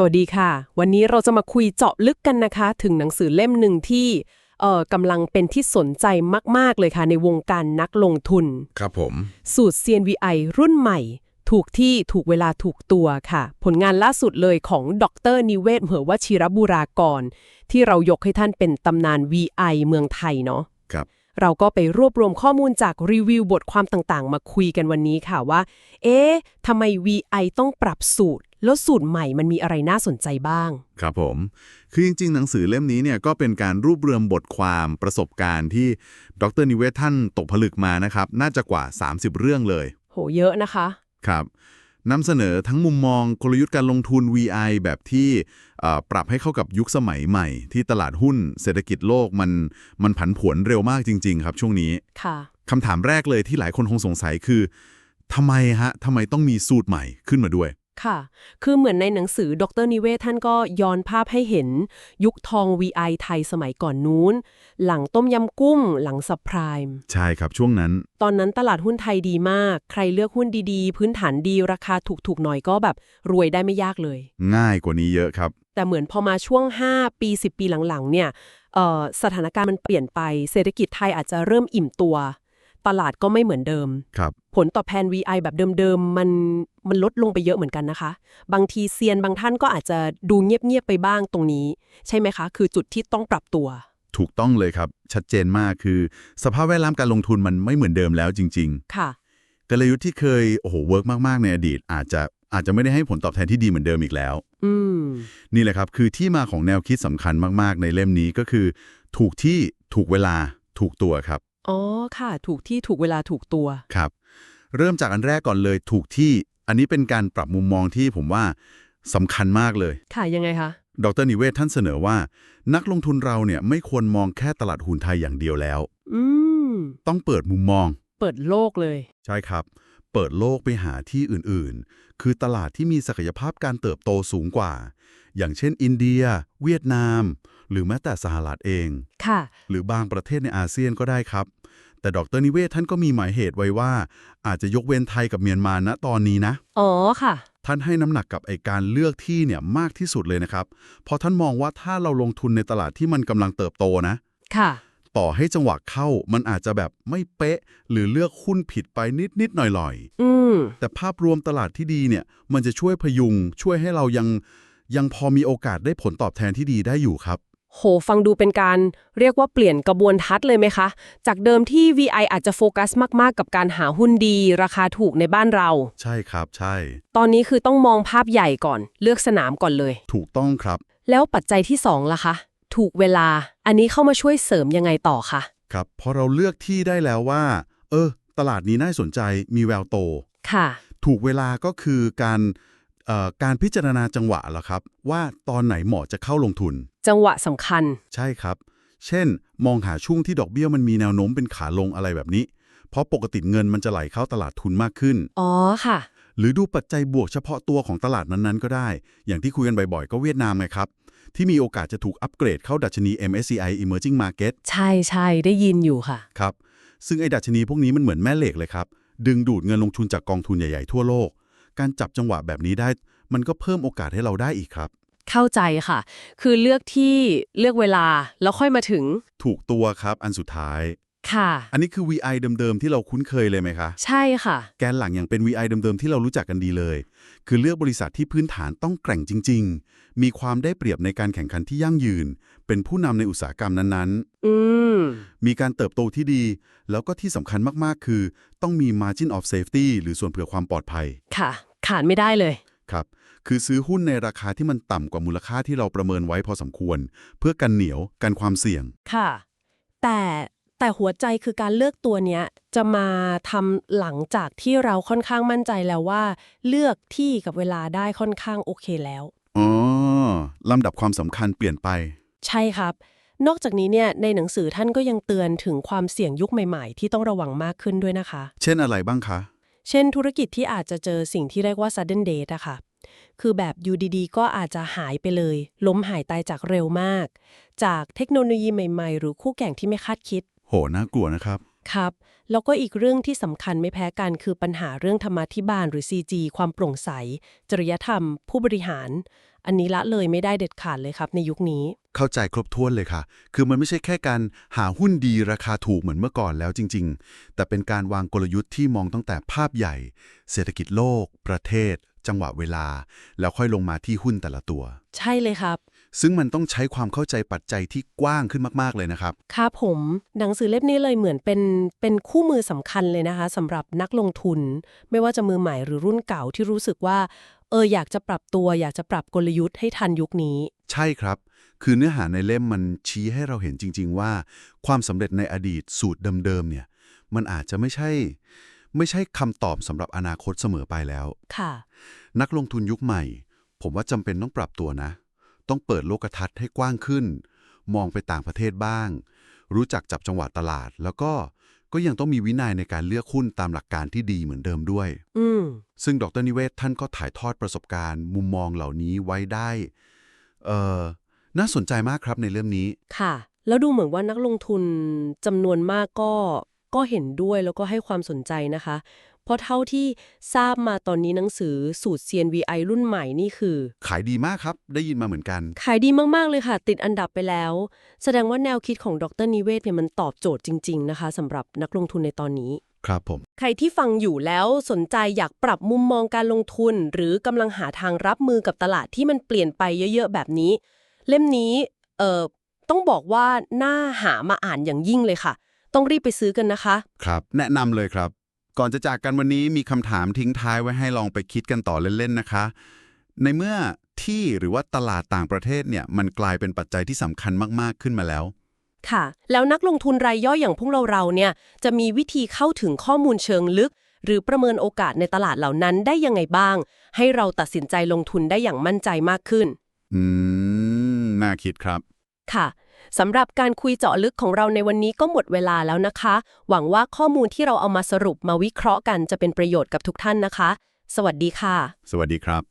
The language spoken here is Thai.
สวัสดีค่ะ วันนี้เราจะมาคุยเจาะลึกกันนะคะ ถึงหนังสือเล่มหนึ่งที่เอ่อกำลังเป็นที่สนใจมาก ๆ เลยค่ะ ในวงการนักลงทุน ครับผม สูตร CNVI รุ่นใหม่ ถูกที่ถูกเวลาถูกตัวค่ะ ผลงานล่าสุดเลยของดรนิเวศน์เหอวชิรบุรากร ที่เรายกให้ท่านเป็นตำนาน VI เมืองไทยเนาะครับ เราก็ไปรวบรวมข้อมูลจากรีวิวบทความต่างๆ มาคุยกันวันนี้ค่ะว่า เอ๊ะทำไม VI ต้องปรับสูตร แล้วสูตรใหม่มันมีอะไรน่าสนใจบ้าง ครับผม คือจริง ๆ หนังสือเล่มนี้เนี่ยก็เป็นการรวบรวมบทความประสบการณ์ที่ดรนิเวศน์ท่านตกผลึกมานะครับ น่าจะกว่า 30 เรื่องเลย โหเยอะนะคะ ครับ นำเสนอทั้งมุมมองกลยุทธ์การลงทุน VI แบบที่เอ่อปรับให้เข้ากับยุคสมัยใหม่ ที่ตลาดหุ้นเศรษฐกิจโลกมันมันผันผวนเร็วมากจริง ๆ ครับช่วงนี้ค่ะคำถามแรกเลยที่หลายคนคงสงสัยคือทำไมฮะทำไมต้องมีสูตรใหม่ขึ้นมาด้วย ค่ะ คือเหมือนในหนังสือดรนิเวศน์ท่านก็ย้อนภาพให้เห็น ยุคทอง VI ไทยสมัยก่อนนู้น หลังต้มยำกุ้ง หลังซับไพรม์ใช่ครับช่วงนั้น ตอนนั้นตลาดหุ้นไทยดีมาก ใครเลือกหุ้นดีๆ พื้นฐานดีราคาถูกๆหน่อยก็แบบรวยได้ไม่ยากเลย ง่ายกว่านี้เยอะครับ แต่เหมือนพอมาช่วง 5 ปี 10 ปีหลังๆเนี่ยเอ่อสถานการณ์มันเปลี่ยนไป เศรษฐกิจไทยอาจจะเริ่มอิ่มตัว ตลาดก็ไม่เหมือนเดิม ครับ ผลตอบแทน VI แบบเดิมๆ มันมันลดลงไปเยอะเหมือนกันนะคะ บางทีเซียนบางท่านก็อาจจะดูเงียบๆไปบ้างตรงนี้ ใช่ไหมคะ คือจุดที่ต้องปรับตัว ถูกต้องเลยครับ ชัดเจนมากคือ สภาพแวดล้อมการลงทุนมันไม่เหมือนเดิมแล้วจริง ค่ะ ๆ กลยุทธ์ที่เคยโอ้โหเวิร์กมากๆในอดีต อาจจะอาจจะไม่ได้ให้ผลตอบแทนที่ดีเหมือนเดิมอีกแล้ว อืม นี่แหละครับ คือที่มาของแนวคิดสำคัญมากๆ ในเล่มนี้ก็คือ ถูกที่ถูกเวลาถูกตัวครับ อ๋อค่ะ ถูกที่ถูกเวลาถูกตัว ครับ เริ่มจากอันแรกก่อนเลยถูกที่ อันนี้เป็นการปรับมุมมองที่ผมว่าสำคัญมากเลย ค่ะยังไงคะ ดรนิเวศน์ท่านเสนอว่า นักลงทุนเราเนี่ยไม่ควรมองแค่ตลาดหุ้นไทยอย่างเดียวแล้ว อืม ต้องเปิดมุมมอง เปิดโลกเลย ใช่ครับ เปิดโลกไปหาที่อื่นๆ คือตลาดที่มีศักยภาพการเติบโตสูงกว่า อย่างเช่น อินเดีย เวียดนาม หรือแม้แต่สหรัฐเอง ค่ะ หรือบางประเทศในอาเซียนก็ได้ครับ แต่ดรนิเวศน์ท่านก็มีหมายเหตุไว้ว่า อาจจะยกเว้นไทยกับเมียนมาณตอนนี้นะ อ๋อค่ะ ท่านให้น้ำหนักกับไอการเลือกที่เนี่ยมากที่สุดเลยนะครับ เพราะท่านมองว่าถ้าเราลงทุนในตลาดที่มันกำลังเติบโตนะ ค่ะ ต่อให้จังหวะเข้ามันอาจจะแบบไม่เป๊ะ หรือเลือกหุ้นผิดไปนิดๆหน่อยอืมๆแต่ภาพรวมตลาดที่ดีเนี่ย มันจะช่วยพยุงช่วยให้เรายังยังพอมีโอกาสได้ผลตอบแทนที่ดีได้อยู่ครับ โห ฟังดูเป็นการเรียกว่าเปลี่ยนกระบวนทัศน์เลยไหมคะ จากเดิมที่ VI อาจจะโฟกัสมาก ๆ กับการหาหุ้นดี ราคาถูกในบ้านเรา ใช่ครับใช่ ตอนนี้คือต้องมองภาพใหญ่ก่อน เลือกสนามก่อนเลย ถูกต้องครับ แล้วปัจจัยที่2ล่ะคะ ถูกเวลา อันนี้เข้ามาช่วยเสริมยังไงต่อคะครับพอเราเลือกที่ได้แล้วว่า เออ ตลาดนี้น่าสนใจมีแววโต ค่ะ ถูกเวลาก็คือการเอ่อ การพิจารณาจังหวะเหรอครับ ว่าตอนไหนเหมาะจะเข้าลงทุน จังหวะสำคัญ ใช่ครับ เช่น มองหาช่วงที่ดอกเบี้ยมันมีแนวโน้มเป็นขาลงอะไรแบบนี้ เพราะปกติเงินมันจะไหลเข้าตลาดทุนมากขึ้น อ๋อค่ะ หรือดูปัจจัยบวกเฉพาะตัวของตลาดนั้นๆก็ได้ อย่างที่คุยกันบ่อยๆ ก็เวียดนามไงครับ ที่มีโอกาสจะถูกอัปเกรดเข้าดัชนี MSCI Emerging Market ใช่ใช่ได้ยินอยู่ค่ะ ครับ ซึ่งไอ้ดัชนีพวกนี้มันเหมือนแม่เหล็กเลยครับ ดึงดูดเงินลงทุนจากกองทุนใหญ่ๆทั่วโลก การจับจังหวะแบบนี้ได้ มันก็เพิ่มโอกาสให้เราได้อีกครับ เข้าใจค่ะ คือเลือกที่เลือกเวลาแล้วค่อยมาถึง ถูกตัวครับอันสุดท้าย ค่ะ อันนี้คือ VI เดิมๆที่เราคุ้นเคยเลยไหมคะ ใช่ค่ะ แกนหลังอย่างเป็น VI เดิมๆที่เรารู้จักกันดีเลย คือเลือกบริษัทที่พื้นฐานต้องแกร่งจริง ๆ มีความได้เปรียบในการแข่งขันที่ยั่งยืน เป็นผู้นำในอุตสาหกรรมนั้นอืม ๆ มีการเติบโตที่ดี แล้วก็ที่สำคัญมากๆ คือ ต้องมี margin of safety หรือส่วนเผื่อความปลอดภัย ค่ะ ขาดไม่ได้เลย ครับ คือซื้อหุ้นในราคาที่มันต่ำกว่ามูลค่าที่เราประเมินไว้พอสมควร เพื่อกันเหนียวกันความเสี่ยง ค่ะ แต่แต่หัวใจคือการเลือกตัวเนี้ยจะมาทำหลังจากที่เราค่อนข้างมั่นใจแล้วว่า เลือกที่กับเวลาได้ค่อนข้างโอเคแล้ว อ๋อ ลำดับความสำคัญเปลี่ยนไป ใช่ครับ นอกจากนี้เนี่ยในหนังสือท่านก็ยังเตือนถึงความเสี่ยงยุคใหม่ ๆ ที่ต้องระวังมากขึ้นด้วยนะคะ เช่นอะไรบ้างคะ เช่นธุรกิจที่อาจจะเจอสิ่งที่เรียกว่า sudden death อะค่ะ คือแบบอยู่ดีๆ ก็อาจจะหายไปเลย ล้มหายตายจากเร็วมาก จากเทคโนโลยีใหม่ ๆ หรือคู่แข่งที่ไม่คาดคิด โห น่ากลัวนะครับ ครับ แล้วก็อีกเรื่องที่สำคัญไม่แพ้กันคือปัญหาเรื่องธรรมาธิบาลหรือ CG ความโปร่งใส จริยธรรม ผู้บริหาร อันนี้ละเลยไม่ได้เด็ดขาดเลยครับในยุคนี้ เข้าใจครบถ้วนเลยค่ะ คือมันไม่ใช่แค่การหาหุ้นดีราคาถูกเหมือนเมื่อก่อนแล้วจริง ๆ แต่เป็นการวางกลยุทธ์ที่มองตั้งแต่ภาพใหญ่ เศรษฐกิจโลก ประเทศ จังหวะเวลา แล้วค่อยลงมาที่หุ้นแต่ละตัว ใช่เลยครับ ซึ่งมันต้องใช้ความเข้าใจปัจจัยที่กว้างขึ้นมาก ๆ เลยนะครับ ครับผม หนังสือเล่มนี้เลยเหมือนเป็นเป็นคู่มือสำคัญเลยนะคะสำหรับนักลงทุน ไม่ว่าจะมือใหม่หรือรุ่นเก่าที่รู้สึกว่า เอออยากจะปรับตัว อยากจะปรับกลยุทธ์ให้ทันยุคนี้ ใช่ครับ คือเนื้อหาในเล่มมันชี้ให้เราเห็นจริง ๆ ว่า ความสำเร็จในอดีตสูตรเดิมๆเนี่ย มันอาจจะไม่ใช่ ไม่ใช่คำตอบสำหรับอนาคตเสมอไปแล้ว ค่ะ นักลงทุนยุคใหม่ ผมว่าจำเป็นต้องปรับตัวนะ ต้องเปิดโลกทัศน์ให้กว้างขึ้น มองไปต่างประเทศบ้าง รู้จักจับจังหวะตลาด แล้วก็ก็ยังต้องมีวินัยในการเลือกหุ้นตามหลักการที่ดีเหมือนเดิมด้วยอืมซึ่งดรนิเวศท่านก็ถ่ายทอดประสบการณ์ มุมมองเหล่านี้ไว้ได้ เอ่อน่าสนใจมากครับในเรื่องนี้ ค่ะ แล้วดูเหมือนว่านักลงทุนจำนวนมากก็ก็เห็นด้วยแล้วก็ให้ความสนใจนะคะ เพราะเท่าที่ทราบมาตอนนี้หนังสือสูตร CNVI รุ่นใหม่นี่คือ ขายดีมากครับ ได้ยินมาเหมือนกัน ขายดีมากๆเลยค่ะ ติดอันดับไปแล้ว แสดงว่าแนวคิดของดรนิเวศเนี่ยมันตอบโจทย์จริง ๆ นะคะสำหรับนักลงทุนในตอนนี้ ครับผม ใครที่ฟังอยู่แล้วสนใจอยากปรับมุมมองการลงทุน หรือกำลังหาทางรับมือกับตลาดที่มันเปลี่ยนไปเยอะ ๆ แบบนี้ เล่มนี้เอ่อต้องบอกว่าน่าหามาอ่านอย่างยิ่งเลยค่ะ ต้องรีบไปซื้อกันนะคะ ครับ แนะนำเลยครับ ก่อนจะจากกันวันนี้มีคำถามทิ้งท้ายไว้ให้ลองไปคิดกันต่อเล่นๆนะคะ ในเมื่อที่หรือว่าตลาดต่างประเทศเนี่ยมันกลายเป็นปัจจัยที่สำคัญมากๆขึ้นมาแล้ว ค่ะ แล้วนักลงทุนรายย่อยอย่างพวกเราเราๆเนี่ยจะมีวิธีเข้าถึงข้อมูลเชิงลึก หรือประเมินโอกาสในตลาดเหล่านั้นได้ยังไงบ้าง ให้เราตัดสินใจลงทุนได้อย่างมั่นใจมากขึ้น อืม น่าคิดครับ ค่ะ สำหรับการคุยเจาะลึกของเราในวันนี้ก็หมดเวลาแล้วนะคะ หวังว่าข้อมูลที่เราเอามาสรุปมาวิเคราะห์กันจะเป็นประโยชน์กับทุกท่านนะคะ สวัสดีค่ะ สวัสดีครับ